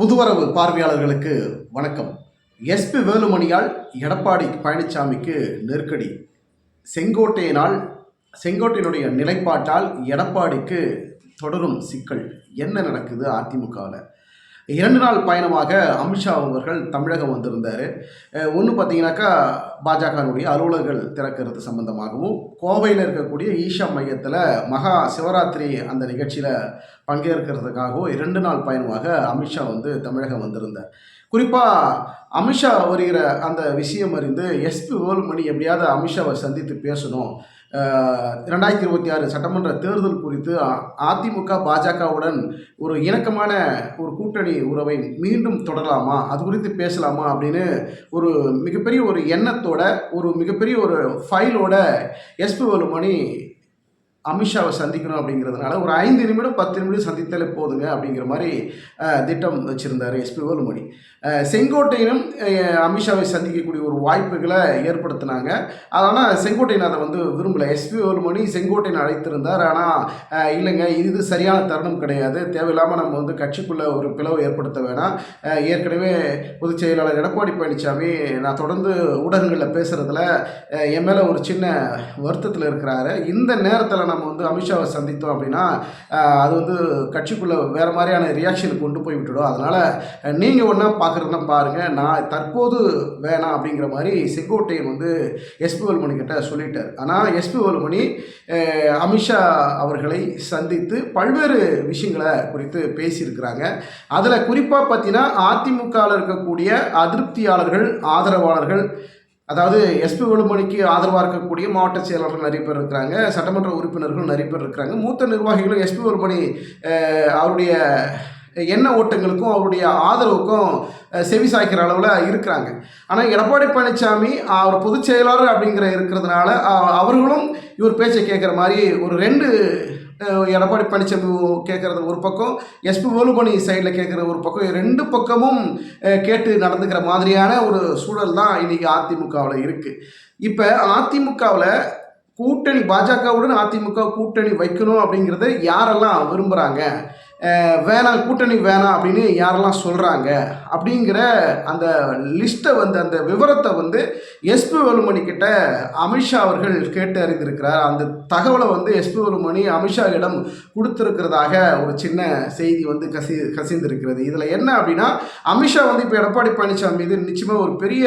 புதுவரவு பார்வையாளர்களுக்கு வணக்கம். எஸ்பி வேலுமணியால் எடப்பாடி பழனிசாமிக்கு நெருக்கடி. செங்கோட்டையினால் செங்கோட்டையினுடைய நிலைப்பாட்டால் எடப்பாடிக்கு தொடரும் சிக்கல். என்ன நடக்குது அதிமுகவில்? இரண்டு நாள் பயணமாக அமித்ஷா அவர்கள் தமிழகம் வந்திருந்தார். ஒன்று பார்த்தீங்கன்னாக்கா பாஜகனுடைய அலுவலர்கள் திறக்கிறது சம்பந்தமாகவும் கோவையில் இருக்கக்கூடிய ஈஷா மையத்தில் மகா சிவராத்திரி அந்த நிகழ்ச்சியில் பங்கேற்கிறதுக்காகவும் இரண்டு நாள் பயணமாக அமித்ஷா வந்து தமிழகம் வந்திருந்தார். குறிப்பாக அமித்ஷா வருகிற அந்த விஷயம் அறிந்து எஸ்பி வேல்மணி எப்படியாவது அமித்ஷாவை சந்தித்து பேசணும் ரெண்டாயிரத்தி இருபத்தி ஆறு சட்டமன்ற தேர்தல் குறித்து அதிமுக பாஜகவுடன் ஒரு இணக்கமான ஒரு கூட்டணி உறவை மீண்டும் தொடரலாமா? அது குறித்து பேசலாமா? அப்படின்னு ஒரு மிகப்பெரிய ஒரு எண்ணத்தோட ஒரு மிகப்பெரிய ஒரு ஃபைலோட எஸ்பி வேலுமணி அமித்ஷாவை சந்திக்கணும் அப்படிங்கிறதுனால ஒரு ஐந்து நிமிடம் பத்து நிமிடம் சந்தித்தாலே போதுங்க அப்படிங்கிற மாதிரி திட்டம் வச்சுருந்தார் எஸ்பி வேலுமணி. செங்கோட்டையிலும் அமித்ஷாவை சந்திக்கக்கூடிய ஒரு வாய்ப்புகளை ஏற்படுத்தினாங்க. ஆனால் செங்கோட்டையன் அதை வந்து விரும்பலை. எஸ்பி வேலுமணி செங்கோட்டையன் அழைத்திருந்தார். ஆனால் இல்லைங்க இது சரியான தருணம் கிடையாது. தேவையில்லாமல் நம்ம வந்து கட்சிக்குள்ளே ஒரு பிளவு ஏற்படுத்த வேணாம். ஏற்கனவே பொதுச் செயலாளர் எடப்பாடி பழனிசாமி நான் தொடர்ந்து ஊடகங்களில் பேசுகிறதுல என் மேலே ஒரு சின்ன வருத்தத்தில் இருக்கிறாரு. இந்த நேரத்தில் நம்ம வந்து அமித்ஷாவை சந்தித்தோம் அப்படின்னா அது வந்து கட்சிக்குள்ளே வேறு மாதிரியான ரியாக்ஷனுக்கு கொண்டு போய் விட்டுடும். அதனால் நீங்கள் ஒன்றா பார்க்குறதுனா பாருங்கள் நான் தற்போது வேணாம் அப்படிங்கிற மாதிரி செங்கோட்டையன் வந்து எஸ்பி வேலுமணி கிட்ட சொல்லிட்டார். ஆனால் எஸ்பி வேலுமணி அமித்ஷா அவர்களை சந்தித்து பல்வேறு விஷயங்களை குறித்து பேசியிருக்கிறாங்க. அதில் குறிப்பாக பார்த்தீங்கன்னா அதிமுகவில் இருக்கக்கூடிய அதிருப்தியாளர்கள் ஆதரவாளர்கள் அதாவது எஸ்பி வேலுமணிக்கு ஆதரவாக இருக்கக்கூடிய மாவட்ட செயலாளர்கள் நிறைய பேர் இருக்கிறாங்க. சட்டமன்ற உறுப்பினர்கள் நிறைய பேர் இருக்கிறாங்க. மூத்த நிர்வாகிகளும் எஸ்பி வேலுமணி அவருடைய எண்ண ஓட்டங்களுக்கும் அவருடைய ஆதரவுக்கும் செவி சாய்க்கிற அளவில் இருக்கிறாங்க. ஆனால் எடப்பாடி பழனிசாமி அவர் பொதுச் செயலாளர் அப்படிங்கிற இருக்கிறதுனால அவர்களும் இவர் பேச்சை கேட்குற மாதிரி ஒரு ரெண்டு எடப்பாடி பழனிசாமி கேட்குறது ஒரு பக்கம் எஸ்பி வேலுமணி சைடில் கேட்குற ஒரு பக்கம் ரெண்டு பக்கமும் கேட்டு நடந்துக்கிற மாதிரியான ஒரு சூழல் தான் இன்றைக்கி அதிமுகவில் இருக்குது இப்போ அதிமுகவில் கூட்டணி பாஜகவுடன் அதிமுக கூட்டணி வைக்கணும் அப்படிங்கிறத யாரெல்லாம் விரும்புகிறாங்க வேணாம் கூட்டணி வேணாம் அப்படின்னு யாரெல்லாம் சொல்கிறாங்க அப்படிங்கிற அந்த லிஸ்ட்டை வந்து அந்த விவரத்தை வந்து எஸ்பி வேலுமணி கிட்ட அமித்ஷா அவர்கள் கேட்டு அறிந்திருக்கிறார். அந்த தகவலை வந்து எஸ்பி வேலுமணி அமித்ஷாவிடம் கொடுத்துருக்கிறதாக ஒரு சின்ன செய்தி வந்து கசி கசிந்திருக்கிறது. இதில் என்ன அப்படின்னா அமித்ஷா வந்து இப்போ எடப்பாடி பழனிசாமி மீது நிச்சயமாக ஒரு பெரிய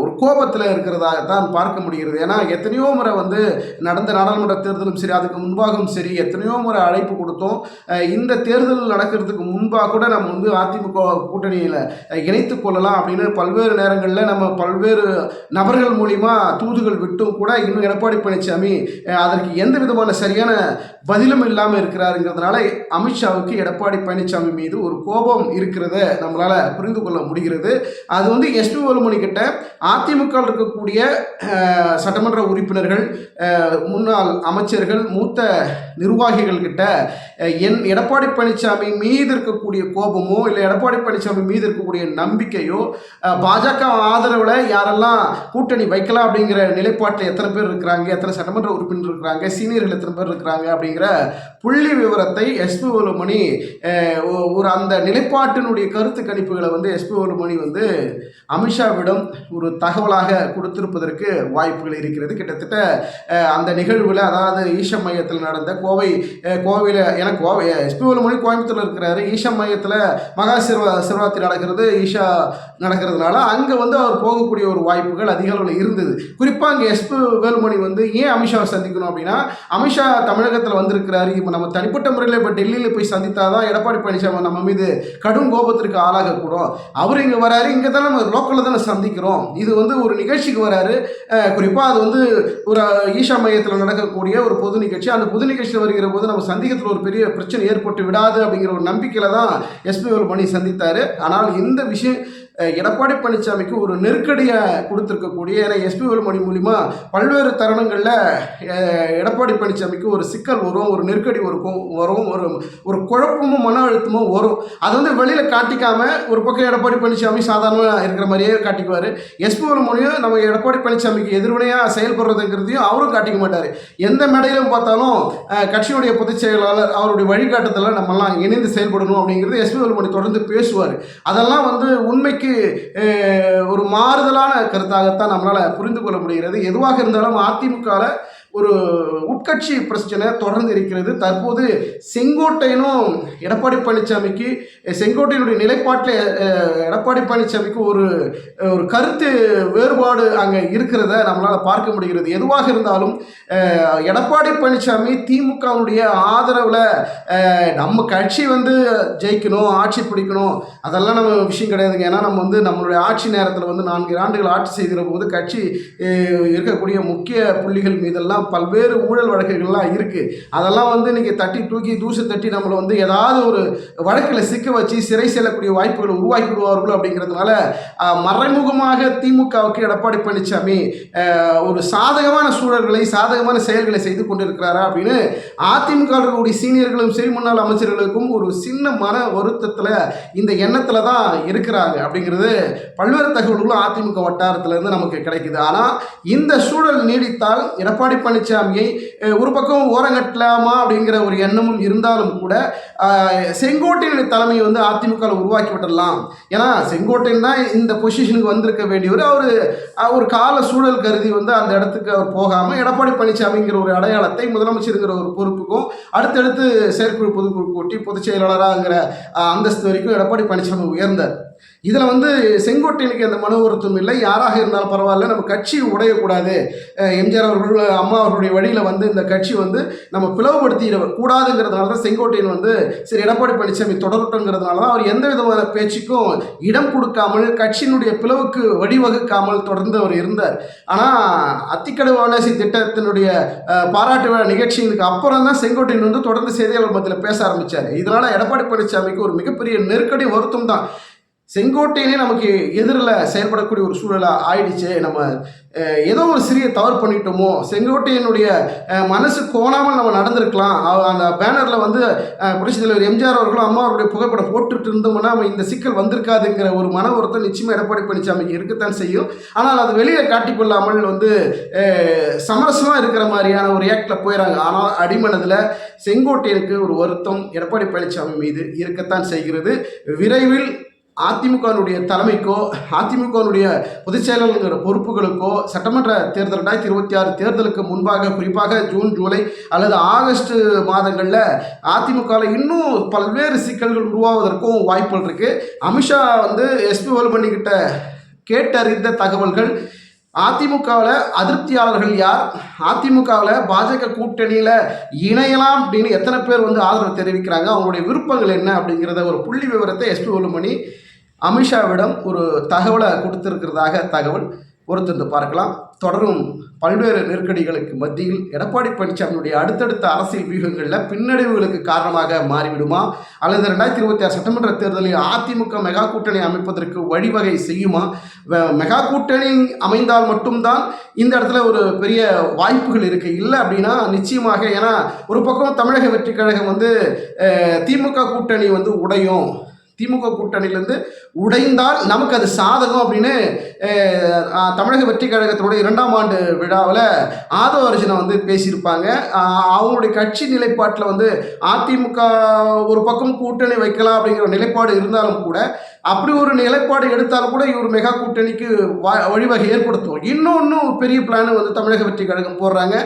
ஒரு கோபத்தில் இருக்கிறதாக தான் பார்க்க முடிகிறது. ஏன்னா எத்தனையோ முறை வந்து நடந்த நாடாளுமன்ற தேர்தலும் சரி அதுக்கு முன்பாகவும் சரி எத்தனையோ முறை அழைப்பு கொடுத்தோம். இந்த தேர்தல் நடக்கிறதுக்கு முன்பாக கூட நம்ம வந்து அதிமுக கூட்டணியில் இணைத்து கொள்ளலாம் அப்படின்னு பல்வேறு நேரங்களில் நம்ம பல்வேறு நபர்கள் மூலிமா தூதுகள் விட்டும் கூட இன்னும் எடப்பாடி பழனிசாமி அதற்கு எந்த விதமான சரியான பதிலும் இல்லாமல் இருக்கிறாருங்கிறதுனால அமித்ஷாவுக்கு எடப்பாடி பழனிசாமி மீது ஒரு கோபம் இருக்கிறத நம்மளால் புரிந்து கொள்ள முடிகிறது. அது வந்து எஸ்பி வேலுமணி கிட்ட அதிமுக இருக்கக்கூடிய சட்டமன்ற உறுப்பினர்கள் முன்னாள் அமைச்சர்கள் மூத்த நிர்வாகிகள் கிட்ட என் எடப்பாடி பழனிசாமி மீது இருக்கக்கூடிய கோபமோ இல்லை எடப்பாடி பழனிசாமி மீது இருக்கக்கூடிய நம்பிக்கையோ பாஜக ஆதரவில் யாரெல்லாம் கூட்டணி வைக்கலாம் அப்படிங்கிற நிலைப்பாட்டில் எத்தனை பேர் இருக்கிறாங்க எத்தனை சட்டமன்ற உறுப்பினர் இருக்கிறாங்க சீனியர்கள் எத்தனை பேர் இருக்கிறாங்க அப்படிங்கிற புள்ளி விவரத்தை எஸ்பி வேலுமணி ஒரு அந்த நிலைப்பாட்டினுடைய கருத்து கணிப்புகளை வந்து எஸ்பி வேலுமணி வந்து அமித்ஷாவிடம் ஒரு தகவலாக கொடுத்திருப்பதற்கு வாய்ப்புகள் இருக்கிறது. கிட்டத்தட்ட அந்த நிகழ்வில் அதாவது ஈஷ மையத்தில் நடந்த கோவை கோவையில் எனக்கு எஸ்பி வேலுமணி கோயம்புத்தூரில் இருக்கிறாரு. ஈஷா மையத்தில் மகா சிவ சிவராத்திரி நடக்கிறது ஈஷா நடக்கிறதுனால அங்கே வந்து அவர் போகக்கூடிய ஒரு வாய்ப்புகள் அதிக அளவில் இருந்தது. குறிப்பாக அங்கே எஸ்பி வேலுமணி வந்து ஏன் அமித்ஷாவை சந்திக்கணும் அப்படின்னா அமித்ஷா தமிழகத்தில் வந்திருக்கிறாரு. இப்போ நம்ம தனிப்பட்ட முறையில் இப்போ டெல்லியில் போய் சந்தித்தாதான் எடப்பாடி பழனிசாமி நம்ம மீது கடும் கோபத்திற்கு ஆளாகக்கூடும். அவர் இங்கே வராரு. இங்கே தான் நம்ம லோக்கலில் தானே சந்திக்கிறோம். இது வந்து ஒரு நிகழ்ச்சிக்கு வராரு. குறிப்பாக அது வந்து ஒரு ஈஷா மையத்தில் நடக்கக்கூடிய ஒரு பொது நிகழ்ச்சி. அந்த பொது நிகழ்ச்சியில் வருகிற போது நம்ம சந்திக்கிறதுல ஒரு பெரிய பிரச்சனை ஏற்பட்டு விடாது அப்படிங்கிற ஒரு நம்பிக்கையில் தான் எஸ்பி வேலுமணி சந்தித்தார். ஆனால் இந்த விஷயம் எடப்பாடி பழனிசாமிக்கு ஒரு நெருக்கடியை கொடுத்துருக்கக்கூடிய ஏன்னா எஸ்பி வேலுமணி மூலிமா பல்வேறு தருணங்களில் எடப்பாடி பழனிசாமிக்கு ஒரு சிக்கல் வரும் ஒரு நெருக்கடி இருக்கும் வரும் ஒரு ஒரு குழப்பமும் மன அழுத்தமும் வரும். அது வந்து வெளியில் காட்டிக்காம ஒரு பக்கம் எடப்பாடி பழனிசாமி சாதாரணமாக இருக்கிற மாதிரியே காட்டிக்குவார். எஸ்பி வேலுமணியும் நம்ம எடப்பாடி பழனிசாமிக்கு எதிர்வினையாக செயல்படுறதுங்கிறதையும் அவரும் காட்டிக்க மாட்டார். எந்த மேடையிலும் பார்த்தாலும் கட்சியுடைய பொதுச் செயலாளர் அவருடைய வழிகாட்டத்தில் நம்மலாம் இணைந்து செயல்படணும் அப்படிங்கிறது எஸ்பி வேலுமணி தொடர்ந்து பேசுவார். அதெல்லாம் வந்து உண்மைக்கு அஹ், ஒரு மாறுதலான கருத்தாகத்தான் நம்மளால் புரிந்து கொள்ள முடிகிறது. எதுவாக இருந்தாலும் அதிமுகவில் ஒரு உட்கட்சி பிரச்சனை தொடர்ந்து இருக்கிறது. தற்போது செங்கோட்டையனும் எடப்பாடி பழனிசாமிக்கு செங்கோட்டையினுடைய செங்கோட்டையனுடைய நிலைப்பாட்டில் எடப்பாடி பழனிசாமிக்கு ஒரு ஒரு கருத்து வேறுபாடு அங்கே இருக்கிறத நம்மளால் பார்க்க முடிகிறது. எதுவாக இருந்தாலும் எடப்பாடி பழனிசாமி திமுகவுடைய ஆதரவில் நம்ம கட்சி வந்து ஜெயிக்கணும் ஆட்சி பிடிக்கணும் அதெல்லாம் நம்ம விஷயம் கிடையாதுங்க. ஏன்னா நம்ம வந்து நம்மளுடைய ஆட்சி நேரத்தில் வந்து நான்கு ஆண்டுகள் ஆட்சி செய்கிற போது கட்சி இருக்கக்கூடிய முக்கிய புள்ளிகள் மீதெல்லாம் பல்வேறு ஊழல் வழக்குகள்லாம் இருக்குது அதெல்லாம் வந்து இன்றைக்கி தட்டி தூக்கி தூசு தட்டி நம்மளை வந்து ஏதாவது ஒரு வழக்கில் சிக்க வச்சு சிறை செல்லக்கூடிய வாய்ப்புகளை உருவாக்கி விடுவார்கள் அப்படிங்கிறதுனால மறைமுகமாக திமுகவுக்கு எடப்பாடி பழனிசாமி ஒரு சாதகமான சூழல்களை சாதகமான செயல்களை செய்து கொண்டிருக்கிறாரா அப்படின்னு அதிமுக இருக்கக்கூடிய சீனியர்களும் சரி முன்னாள் அமைச்சர்களுக்கும் ஒரு சின்ன மன வருத்தத்தில் இந்த எண்ணத்தில் தான் இருக்கிறாங்க அப்படிங்கிறது பல்வேறு தகவல்களும் அதிமுக வட்டாரத்திலேருந்து நமக்கு கிடைக்குது. ஆனால் இந்த சூழல் நீடித்தால் எடப்பாடி பழனிசாமியை ஒரு பக்கம் ஓரங்கட்டலாமா? அப்படிங்கிற ஒரு எண்ணமும் இருந்தாலும் கூட செங்கோட்டையினுடைய தலைமையை வந்து அதிமுகவில் உருவாக்கி விடலாம் ஏன்னா செங்கோட்டையன் தான் இந்த பொசிஷனுக்கு வந்திருக்க வேண்டியவர். அவர் ஒரு கால சூழல் கருதி வந்து அந்த இடத்துக்கு அவர் போகாமல் எடப்பாடி பழனிசாமிங்கிற ஒரு அடையாளத்தை முதலமைச்சருங்கிற ஒரு பொறுப்புக்கும் அடுத்தடுத்து செயற்குழு பொதுக்குழு கூட்டி பொதுச் செயலாளராகிற அந்தஸ்து வரைக்கும் எடப்பாடி பழனிசாமி உயர்ந்தார். இதில் வந்து செங்கோட்டையனுக்கு எந்த மன வருத்தம் இல்லை. யாராக இருந்தாலும் பரவாயில்ல நம்ம கட்சி உடையக்கூடாது. எம்ஜிஆர் அவர்கள் அம்மா அவர்களுடைய வழியில் வந்து இந்த கட்சி வந்து நம்ம பிளவுபடுத்திட கூடாதுங்கிறதுனால தான் செங்கோட்டையன் வந்து சரி எடப்பாடி பழனிசாமி தொடரட்டுங்கிறதுனால தான் அவர் எந்த விதமான பேச்சுக்கும் இடம் கொடுக்காமல் கட்சியினுடைய பிளவுக்கு வழிவகுக்காமல் தொடர்ந்து அவர் இருந்தார். ஆனால் அத்திக்கடுவானசி திட்டத்தினுடைய பாராட்டு விழா நிகழ்ச்சிகளுக்கு அப்புறம் தான் செங்கோட்டையன் வந்து தொடர்ந்து செய்தியாளர் மத்தியில் பேச ஆரம்பித்தார் இதனால் எடப்பாடி பழனிசாமிக்கு ஒரு மிகப்பெரிய நெருக்கடி வருத்தம் தான். செங்கோட்டையனே நமக்கு எதிரில் செயல்படக்கூடிய ஒரு சூழலாக ஆயிடுச்சு. நம்ம ஏதோ ஒரு சிறிய தவறு பண்ணிட்டோமோ செங்கோட்டையனுடைய மனசு கோணாமல் நம்ம நடந்திருக்கலாம். அந்த பேனரில் வந்து புரட்சி தலைவர் எம்ஜிஆர் அவர்களும் அம்மா அவருடைய புகைப்படம் போட்டுட்டு இருந்தோம்னா நம்ம இந்த சிக்கல் வந்திருக்காதுங்கிற ஒரு மன ஒருத்தம் நிச்சயமாக எடப்பாடி பழனிசாமிக்கு இருக்கத்தான் செய்யும். ஆனால் அது வெளியில் காட்டிக்கொள்ளாமல் வந்து சமரசமாக இருக்கிற மாதிரியான ஒரு ஆக்டில் போயிடறாங்க ஆனால் அடிமனதில் செங்கோட்டையனுக்கு ஒரு வருத்தம் எடப்பாடி பழனிசாமி மீது இருக்கத்தான் செய்கிறது. விரைவில் அதிமுகவினுடைய தலைமைக்கோ அதிமுகவினுடைய பொதுச் செயலாளர்ங்கிற பொறுப்புகளுக்கோ சட்டமன்ற தேர்தல் ரெண்டாயிரத்தி இருபத்தி ஆறு தேர்தலுக்கு முன்பாக குறிப்பாக ஜூன் ஜூலை அல்லது ஆகஸ்ட் மாதங்களில் அதிமுகவில் இன்னும் பல்வேறு சிக்கல்கள் உருவாவதற்கும் வாய்ப்புகள் இருக்குது அமித்ஷா வந்து எஸ்பி வேலுமணி கிட்ட கேட்டறிந்த தகவல்கள் அதிமுகவில் அதிருப்தியாளர்கள் யார்? அதிமுகவில் பாஜக கூட்டணியில் இணையலாம் அப்படின்னு எத்தனை பேர் வந்து ஆதரவு தெரிவிக்கிறாங்க? அவங்களுடைய விருப்பங்கள் என்ன அப்படிங்கிறத ஒரு புள்ளி விவரத்தை எஸ்பி வேலுமணி அமித்ஷாவிடம் ஒரு தகவலை கொடுத்திருக்கிறதாக தகவல் பொறுத்திருந்து பார்க்கலாம். தொடரும் பல்வேறு நெருக்கடிகளுக்கு மத்தியில் எடப்பாடி பழனிசாமியுடைய அடுத்தடுத்த அரசியல் வியூகங்களில் பின்னடைவுகளுக்கு காரணமாக மாறிவிடுமா? அல்லது ரெண்டாயிரத்தி இருபத்தி ஆறு சட்டமன்ற தேர்தலில் அதிமுக மெகா கூட்டணி அமைப்பதற்கு வழிவகை செய்யுமா? மெகா கூட்டணி அமைந்தால் மட்டும்தான் இந்த இடத்துல ஒரு பெரிய வாய்ப்புகள் இருக்குது இல்லை அப்படின்னா நிச்சயமாக ஏன்னா ஒரு பக்கம் தமிழக வெற்றி கழகம் வந்து திமுக கூட்டணி வந்து உடையும். திமுக கூட்டணியிலேருந்து உடைந்தால் நமக்கு அது சாதகம் அப்படின்னு தமிழக வெற்றி கழகத்தினுடைய இரண்டாம் ஆண்டு விழாவில் ஆதவ அர்ஜுனை வந்து பேசியிருப்பாங்க. அவங்களுடைய கட்சி நிலைப்பாட்டில் வந்து அதிமுக ஒரு பக்கம் கூட்டணி வைக்கலாம் அப்படிங்கிற நிலைப்பாடு இருந்தாலும் கூட அப்படி ஒரு நிலைப்பாடு எடுத்தாலும் கூட இவர் மெகா கூட்டணிக்கு வா வழிவகை ஏற்படுத்தும். இன்னொன்று பெரிய பிளான் வந்து தமிழக வெற்றி கழகம் போடுறாங்க.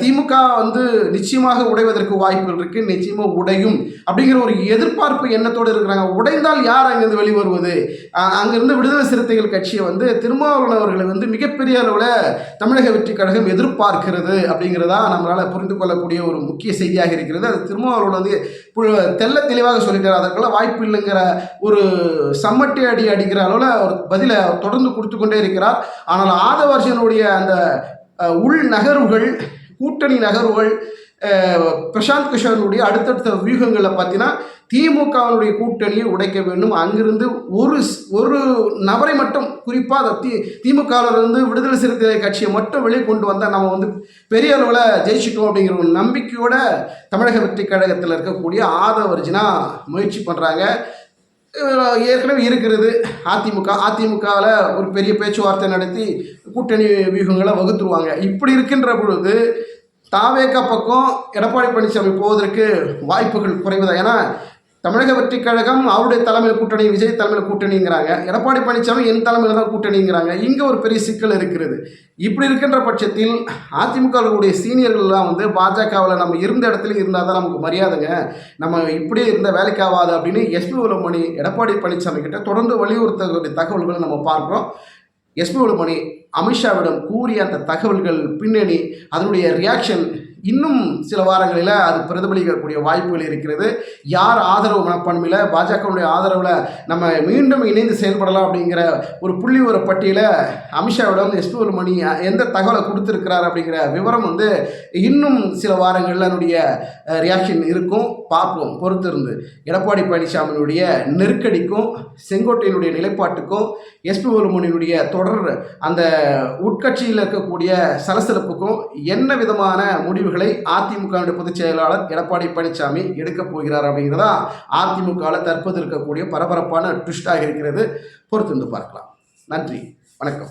திமுக வந்து நிச்சயமாக உடைவதற்கு வாய்ப்புகள் இருக்குது நிச்சயமாக உடையும் அப்படிங்கிற ஒரு எதிர்பார்ப்பு எண்ணத்தோடு இருக்கிறாங்க. உடைந்தால் யார் அங்கேருந்து வெளிவருவது? அங்கேருந்து அங்கிருந்து விடுதலை சிறுத்தைகள் கட்சியை வந்து திருமாவளவன் அவர்களை வந்து மிகப்பெரிய அளவில் தமிழக வெற்றி கழகம் எதிர்பார்க்கிறது அப்படிங்கிறதா நம்மளால் புரிந்து கொள்ளக்கூடிய ஒரு முக்கிய செய்தியாக இருக்கிறது. அது திருமாவளவன் வந்து தெல்ல தெள்ள தெளிவாக சொல்லிக்கிறார் அதற்கெல்லாம் வாய்ப்பு இல்லைங்கிற ஒரு சம்மட்டி அடி அடிக்கிற அளவில் ஒரு பதிலை அவர் தொடர்ந்து கொடுத்து கொண்டே இருக்கிறார். ஆனால் ஆதவர்ஷனுடைய அந்த உள் நகர்வுகள் கூட்டணி நகர்வுகள் பிரசாந்த் கிஷோருடைய அடுத்தடுத்த வியூகங்களை பார்த்தீங்கன்னா திமுகவினுடைய கூட்டணியை உடைக்க வேண்டும். அங்கிருந்து ஒரு ஒரு நபரை மட்டும் குறிப்பாக அதை தி திமுகவிலிருந்து விடுதலை சிறுத்தை கட்சியை மட்டும் வெளியே கொண்டு வந்தால் நம்ம வந்து பெரிய அளவில் ஜெயிச்சிட்டோம் அப்படிங்கிற ஒரு நம்பிக்கையோட தமிழக வெற்றி கழகத்தில் இருக்கக்கூடிய ஆதவர்ஜினா முயற்சி பண்ணுறாங்க ஏற்கனவே இருக்கிறது. அதிமுக அதிமுகவில் ஒரு பெரிய பேச்சுவார்த்தை நடத்தி கூட்டணி வியூகங்களை வகுத்துருவாங்க. இப்படி இருக்கின்ற பொழுது தாவேக பக்கம் எடப்பாடி பழனிசாமி போவதற்கு வாய்ப்புகள் குறைவுதான். ஏன்னா தமிழக வெற்றி கழகம் அவருடைய தலைமையில் கூட்டணி விஜய் தலைமையில் கூட்டணிங்கிறாங்க. எடப்பாடி பழனிசாமி என் தலைமையில் தான் கூட்டணிங்கிறாங்க. இங்கே ஒரு பெரிய சிக்கல் இருக்கிறது. இப்படி இருக்கின்ற பட்சத்தில் அதிமுகவுடைய சீனியர்கள்லாம் வந்து பாஜகவில் நம்ம இருந்த இடத்துல இருந்தால் தான் நமக்கு மரியாதைங்க. நம்ம இப்படியே இருந்த வேலைக்கு ஆகாது அப்படின்னு எஸ்பி உலமணி எடப்பாடி பழனிசாமி கிட்ட தொடர்ந்து வலியுறுத்தக்கூடிய தகவல்களை நம்ம பார்க்குறோம். எஸ்பி உலமணி அமித்ஷாவிடம் கூறிய அந்த தகவல்கள் பின்னணி அதனுடைய ரியாக்ஷன் இன்னும் சில வாரங்களில் அது பிரதிபலிக்கக்கூடிய வாய்ப்புகள் இருக்கிறது. யார் ஆதரவு மனப்பான்மையில் பாஜகவுடைய ஆதரவில் நம்ம மீண்டும் இணைந்து செயல்படலாம் அப்படிங்கிற ஒரு புள்ளி ஒரு பட்டியலை அமித்ஷாவிடம் எஸ்பி மணி எந்த தகவலை கொடுத்துருக்கிறார் அப்படிங்கிற விவரம் வந்து இன்னும் சில வாரங்களில் அதனுடைய ரியாக்ஷன் இருக்கும். பார்ப்போம். பொறுத்திருந்து எடப்பாடி பழனிசாமியினுடைய நெருக்கடிக்கும் செங்கோட்டையினுடைய நிலைப்பாட்டுக்கும் எஸ்பி வேலுமணியினுடைய தொடர் அந்த உட்கட்சியில் இருக்கக்கூடிய சலசலப்புக்கும் என்ன விதமான முடிவுகளை அதிமுகவுடைய பொதுச் செயலாளர் எடப்பாடி பழனிசாமி எடுக்கப் போகிறார் அப்படிங்கிறதா அதிமுகவில் தற்போது இருக்கக்கூடிய பரபரப்பான ட்விஸ்டாக இருக்கிறது. பொறுத்திருந்து பார்க்கலாம். நன்றி. வணக்கம்.